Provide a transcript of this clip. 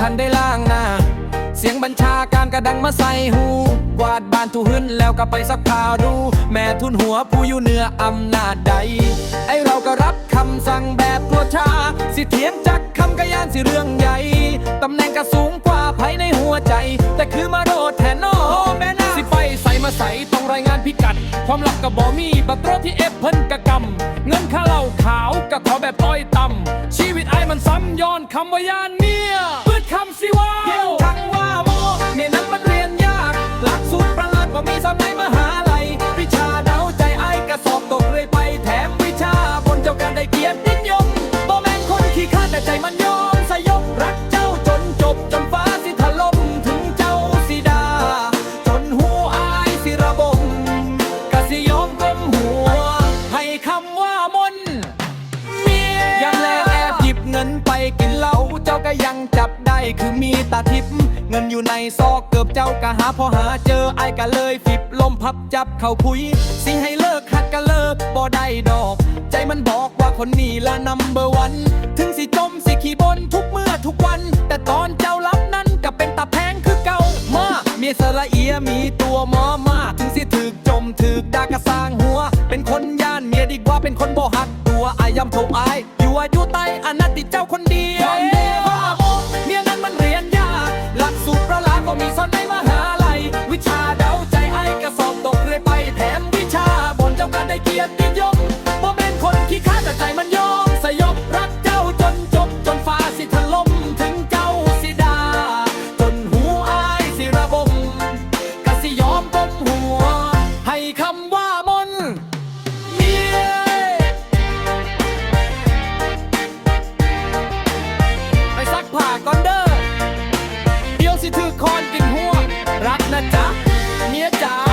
ทันได้ล่างหน้า เสียงบัญชาการกระดังมาใส่หู กวาดบ้านทุหึนแล้วก็ไปซักผ้าดู แม่ทุนหัวผู้อยู่เหนืออำนาจใด ไอเราก็รับคำสั่งแบบกลัวชา สิเถียงจักคำกระยานสิเรื่องใหญ่ตำแหน่งก็สูงกว่าภายในหัวใจ แต่คือมาโดดแทนนอแม่นาสิไปใส่มาใส่ต้องรายงานพิกัด ความลับก็บ่มีบัตรที่เอฟเพิ่นกะกำเงินค่าเหล้าขาวก็ขอแบบต้อยต่ำชีวิตไอ้มันซ้ำย้อนคำว่ายานเนี่ย คำสิว่าเยงทักว่าโมเนี่ยนั้นมันเรียนยาก หลักสูตรประหลาดว่ามีสมัยมหาลัย วิชาเดาใจไอ้กระสอบตกเลยไปแถมวิชาบนเจ้าการได้เกียรตินิยมบ่แม่นคนขี้ข้าแต่ใจมัน ตาทิพย์เงินอยู่ในซอกเกือบเจ้าก็หาพอหาเจอไอ้ก็เลยฟิบลมพับจับเข้าพุย สิให้เลิกหักก็เลิกบ่ได้ดอก ใจมันบอกว่าคนนี้ละนัมเบอร์วัน ถึงสิจมสิขี่บนทุกเมื่อทุกวัน แต่ตอนเจ้ารับนั้นก็เป็นตาแพงคือเก่ามาเมียสระเอียมีตัวหมอมา ถึงสิถึกจมถึกดากระสร้างหัว เป็นคนย่านเมียดีกว่าเป็นคนบ่หักตัวอายยำโถอายอยู่อายุใต้อนั กินยกเป็นคนขี้ข้าแใจมันยอมสยบรักเจ้าจนจบจนฟ้าสิถล่มถึงเจ้าสิดา จนหูอายสิระบมกะสิยอมก้มหัว ให้คำว่ามนเย้ไซักผ้าก่อนเด้อเดี๋ยวสิถือคอนกินหัว รักนะจ๊ะเมียจ๋า